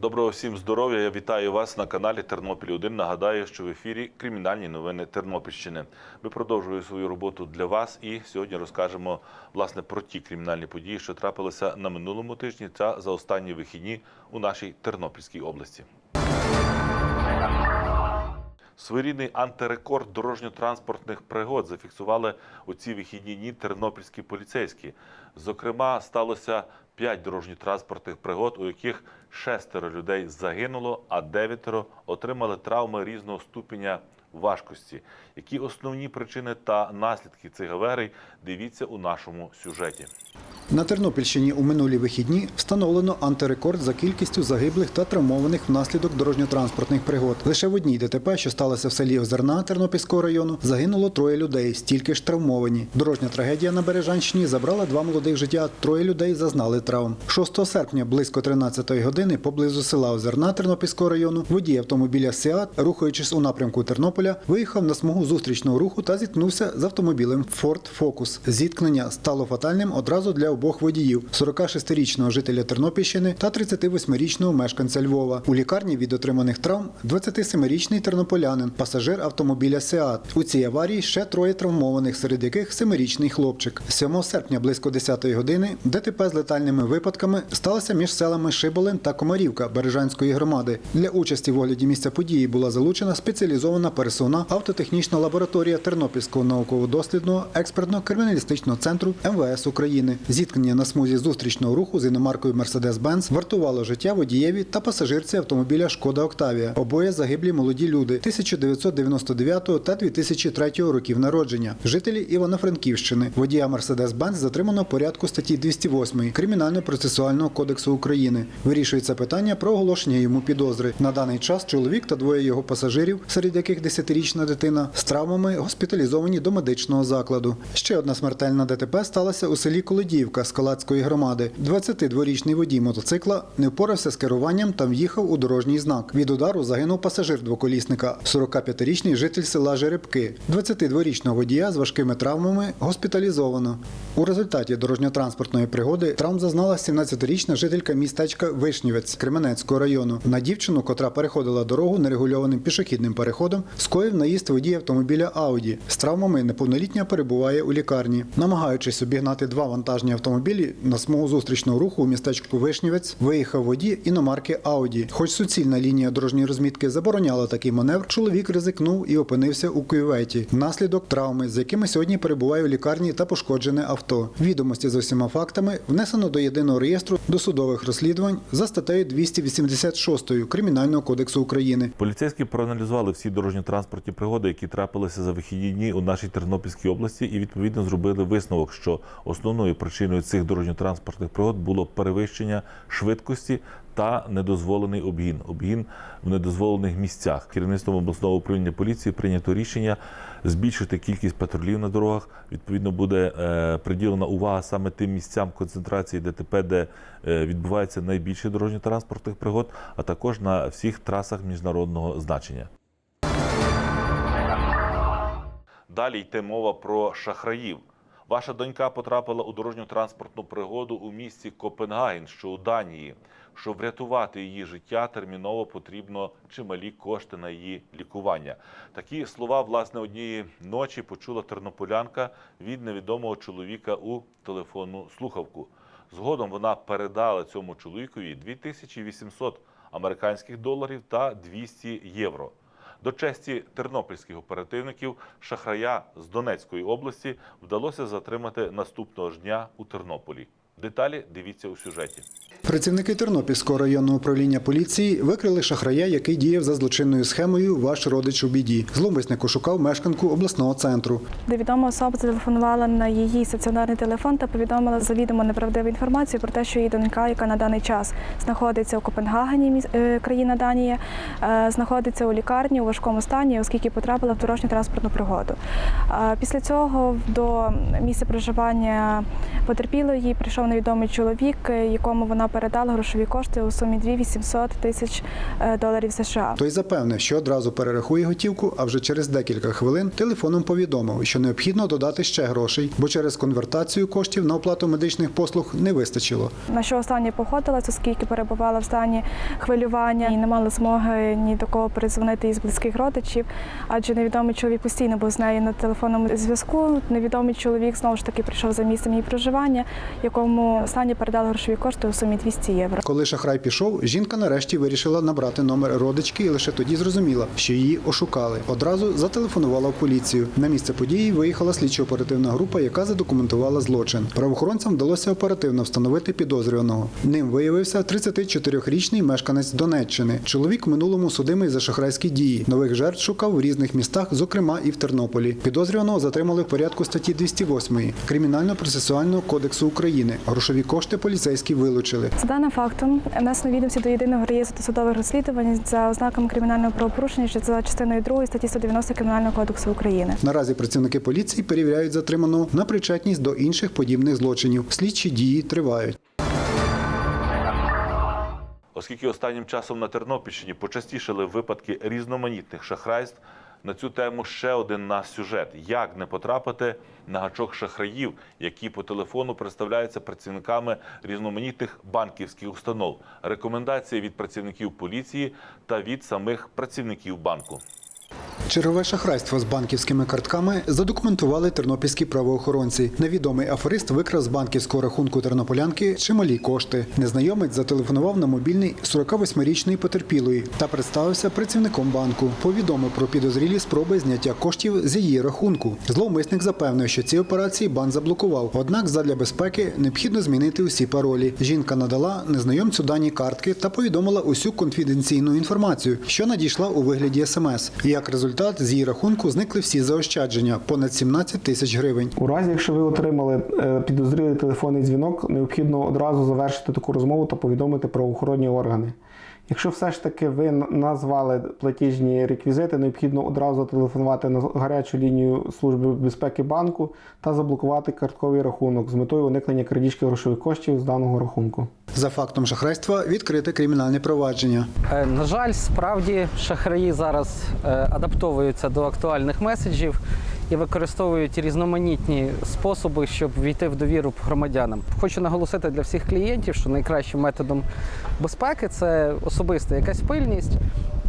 Доброго всім здоров'я. Я вітаю вас на каналі Тернопіль 1 Нагадаю, що в ефірі кримінальні новини Тернопільщини. Ми продовжуємо свою роботу для вас і сьогодні розкажемо власне про ті кримінальні події, що трапилися на минулому тижні та за останні вихідні у нашій Тернопільській області. Своєрідний антирекорд дорожньо-транспортних пригод зафіксували у ці вихідні дні тернопільські поліцейські. Зокрема, сталося п'ять дорожньо-транспортних пригод, у яких шестеро людей загинуло, а дев'ятеро отримали травми різного ступеня важкості. Які основні причини та наслідки цих аварій дивіться у нашому сюжеті. На Тернопільщині у минулі вихідні встановлено антирекорд за кількістю загиблих та травмованих внаслідок дорожньо-транспортних пригод. Лише в одній ДТП, що сталося в селі Озерна Тернопільського району, загинуло троє людей, стільки ж травмовані. Дорожня трагедія на Бережанщині забрала два молодих життя. Троє людей зазнали травм. 6 серпня близько 13-ї години поблизу села Озерна Тернопільського району водій автомобіля Сіат, рухаючись у напрямку Тернополя, виїхав на смугу зустрічного руху та зіткнувся з автомобілем Ford Focus. Зіткнення стало фатальним одразу для обох водіїв: 46-річного жителя Тернопільщини та 38-річного мешканця Львова. У лікарні від отриманих травм 27-річний тернополянин, пасажир автомобіля Сеат. У цій аварії ще троє травмованих, серед яких 7-річний хлопчик. 7 серпня близько 10-ї години ДТП з летальними випадками сталося між селами Шиболин та Комарівка Бережанської громади. Для участі в огляді місця події була залучена спеціалізована пересувна автотехнічна лабораторія Тернопільського науково-дослідного експертно-криміналістичного центру МВС України. Зіткнення на смузі зустрічного руху з іномаркою Mercedes-Benz вартувало життя водієві та пасажирці автомобіля Шкода Октавія. Обоє загиблі молоді люди 1999 та 2003 років народження, жителі Івано-Франківщини. Водія Mercedes-Benz затримано порядку статті 208 Кримінально-процесуального кодексу України. Вирішується питання про оголошення йому підозри. На даний час чоловік та двоє його пасажирів, серед яких 10-річна дитина, з травмами госпіталізовані до медичного закладу. Ще одна смертельна ДТП сталася у селі Колодіївка Скалацької громади. 22-річний водій мотоцикла не впорався з керуванням та в'їхав у дорожній знак. Від удару загинув пасажир двоколісника, 45-річний житель села Жеребки. 22-річного водія з важкими травмами госпіталізовано. У результаті дорожньо-транспортної пригоди травм зазнала 17-річна жителька містечка Вишнівець Кременецького району. На дівчину, котра переходила дорогу нерегульованим пішохідним переходом, скоїв наїзд водій автомобіля Ауді. З травмами неповнолітня перебуває у лікарні. Намагаючись обігнати два вантажні автомобілі на смугу зустрічного руху у містечку Вишнівець, виїхав водій іномарки Ауді. Хоч суцільна лінія дорожньої розмітки забороняла такий маневр, чоловік ризикнув і опинився у кюветі. Внаслідок травми, з якими сьогодні перебуває у лікарні та пошкоджене авто. Відомості з усіма фактами внесено до єдиного реєстру досудових розслідувань за статтею 286 Кримінального кодексу України. Поліцейські проаналізували всі дорожньо-транспортні пригоди, які трапилися за вихідні дні у нашій Тернопільській області, і відповідно зробили висновок, що основною причиною цих дорожньо-транспортних пригод було перевищення швидкості та недозволений обгін, обгін в недозволених місцях. Керівництвом обласного управління поліції прийнято рішення збільшити кількість патрулів на дорогах. Відповідно, буде е, приділена увага саме тим місцям концентрації ДТП, де е, відбувається найбільше дорожньо-транспортних пригод, а також на всіх трасах міжнародного значення. Далі йде мова про шахраїв. Ваша донька потрапила у дорожньо-транспортну пригоду у місті Копенгаген, що у Данії. Щоб врятувати її життя, терміново потрібно чималі кошти на її лікування. Такі слова власне однієї ночі почула тернополянка від невідомого чоловіка у телефонну слухавку. Згодом вона передала цьому чоловікові 2800 американських доларів та 200 євро. До честі тернопільських оперативників шахрая з Донецької області вдалося затримати наступного ж дня у Тернополі. Деталі дивіться у сюжеті. Працівники Тернопільського районного управління поліції викрили шахрая, який діяв за злочинною схемою Ваш родич у біді. Зловмисник ошукав мешканку обласного центру. Невідома особа зателефонувала на її стаціонарний телефон та повідомила завідомо неправдиву інформацію про те, що її донька, яка на даний час знаходиться у Копенгагені, е, країна Данія, е, знаходиться у лікарні у важкому стані, оскільки потрапила в дорожню транспортну пригоду. Е, Після цього до місця проживання потерпілої прийшов невідомий чоловік, е, якому вона передала грошові кошти у сумі 2800 тисяч е, доларів США. Той запевнив, що одразу перерахує готівку, а вже через декілька хвилин телефоном повідомив, що необхідно додати ще грошей, бо через конвертацію коштів на оплату медичних послуг не вистачило. На що останнє походилась, оскільки перебувала в стані хвилювання і не мала змоги ні до кого передзвонити із близьких родичів, адже невідомий чоловік постійно був з нею на телефонному зв'язку. Невідомий чоловік знову ж таки прийшов за місцем її проживання, якому останнє передали грошові кошти у сумі 200 євро. Коли шахрай пішов, жінка нарешті вирішила набрати номер родички і лише тоді зрозуміла, що її ошукали. Одразу зателефонувала в поліцію. На місце події виїхала слідчо-оперативна група, яка задокументувала злочин. Правоохоронцям вдалося оперативно встановити підозрюваного. Ним виявився 34-річний мешканець Донеччини. Чоловік минулому судимий за шахрайські дії. Нових жертв шукав в різних містах, зокрема і в Тернополі. Підозрюваного затримали в порядку статті 208 Кримінально-процесуального кодексу України. Грошові кошти поліцейські вилучили. За даним фактом внесено відомості до єдиного реєстру досудових розслідувань за ознаками кримінального правопорушення що за частиною 2 статті 190 Кримінального кодексу України. Наразі працівники поліції перевіряють затриманого на причетність до інших подібних злочинів. Слідчі дії тривають. Оскільки останнім часом на Тернопільщині почастішали випадки різноманітних шахрайств, на цю тему ще один наш сюжет: як не потрапити на гачок шахраїв, які по телефону представляються працівниками різноманітних банківських установ. Рекомендації від працівників поліції та від самих працівників банку. Чергове шахрайство з банківськими картками задокументували тернопільські правоохоронці. Невідомий аферист викрав з банківського рахунку тернополянки чималі кошти. Незнайомець зателефонував на мобільний 48-річної потерпілої та представився працівником банку. Повідомив про підозрілі спроби зняття коштів з її рахунку. Зловмисник запевнив, що ці операції банк заблокував. Однак, задля безпеки необхідно змінити усі паролі. Жінка надала незнайомцю дані картки та повідомила усю конфіденційну інформацію, що надійшла у вигляді смс. Як результат з її рахунку зникли всі заощадження понад 17 тисяч гривень. У разі, якщо ви отримали е, підозрілий телефонний дзвінок, необхідно одразу завершити таку розмову та повідомити правоохоронні органи. Якщо все ж таки ви назвали платіжні реквізити, необхідно одразу телефонувати на гарячу лінію Служби безпеки банку та заблокувати картковий рахунок з метою уникнення крадіжки грошових коштів з даного рахунку. За фактом шахрайства відкрите кримінальне провадження. Е, На жаль, справді шахраї зараз е, адаптовуються до актуальних меседжів і використовують різноманітні способи, щоб війти в довіру громадянам. Хочу наголосити для всіх клієнтів, що найкращим методом безпеки це особиста якась пильність.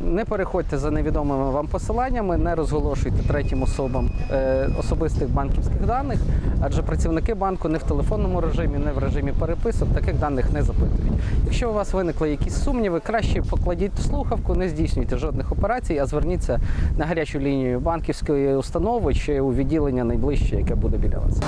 Не переходьте за невідомими вам посиланнями, не розголошуйте третім особам е, особистих банківських даних, адже працівники банку не в телефонному режимі, не в режимі переписок таких даних не запитують. Якщо у вас виникли якісь сумніви, краще покладіть слухавку, не здійснюйте жодних операцій, а зверніться на гарячу лінію банківської установи чи у відділення найближче, яке буде біля вас.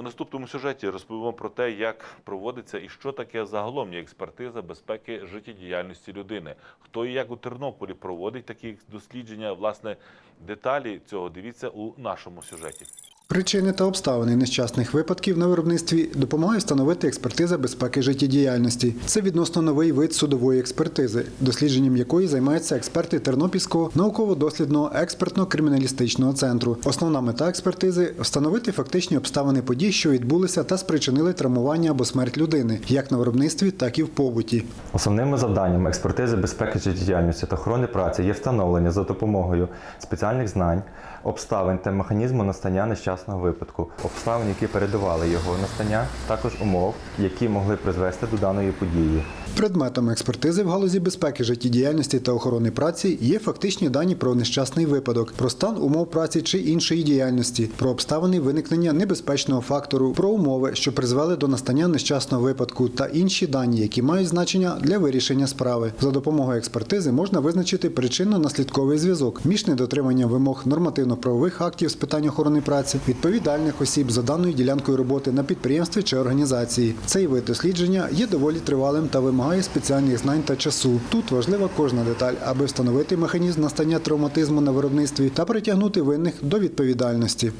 У наступному сюжеті розповімо про те, як проводиться і що таке загалом експертиза безпеки життєдіяльності людини. Хто і як у Тернополі проводить такі дослідження. Власне, деталі цього дивіться у нашому сюжеті. Причини та обставини нещасних випадків на виробництві допомагає встановити експертиза безпеки життєдіяльності. Це відносно новий вид судової експертизи, дослідженням якої займаються експерти Тернопільського науково-дослідного експертно-криміналістичного центру. Основна мета експертизи встановити фактичні обставини подій, що відбулися та спричинили травмування або смерть людини, як на виробництві, так і в побуті. Основними завданнями експертизи безпеки життєдіяльності та охорони праці є встановлення за допомогою спеціальних знань, обставин та механізму настання нещасного випадку, обставин, які передували його настання, також умов, які могли призвести до даної події. Предметом експертизи в галузі безпеки життєдіяльності та охорони праці є фактичні дані про нещасний випадок, про стан умов праці чи іншої діяльності, про обставини виникнення небезпечного фактору, про умови, що призвели до настання нещасного випадку, та інші дані, які мають значення для вирішення справи. За допомогою експертизи можна визначити причинно-наслідковий зв'язок між недотриманням вимог нормативно-правових актів з питань охорони праці, відповідальних осіб за даною ділянкою роботи на підприємстві чи організації. Цей вид дослідження є доволі тривалим та вимагає спеціальних знань та часу. Тут важлива кожна деталь, аби встановити механізм настання травматизму на виробництві та притягнути винних до відповідальності.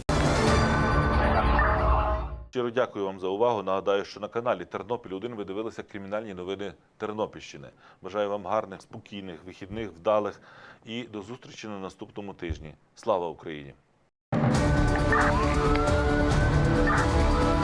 Щиро дякую вам за увагу. Нагадаю, що на каналі Тернопіль 1 ви дивилися кримінальні новини Тернопільщини. Бажаю вам гарних, спокійних, вихідних, вдалих і до зустрічі на наступному тижні. Слава Україні! Thank you.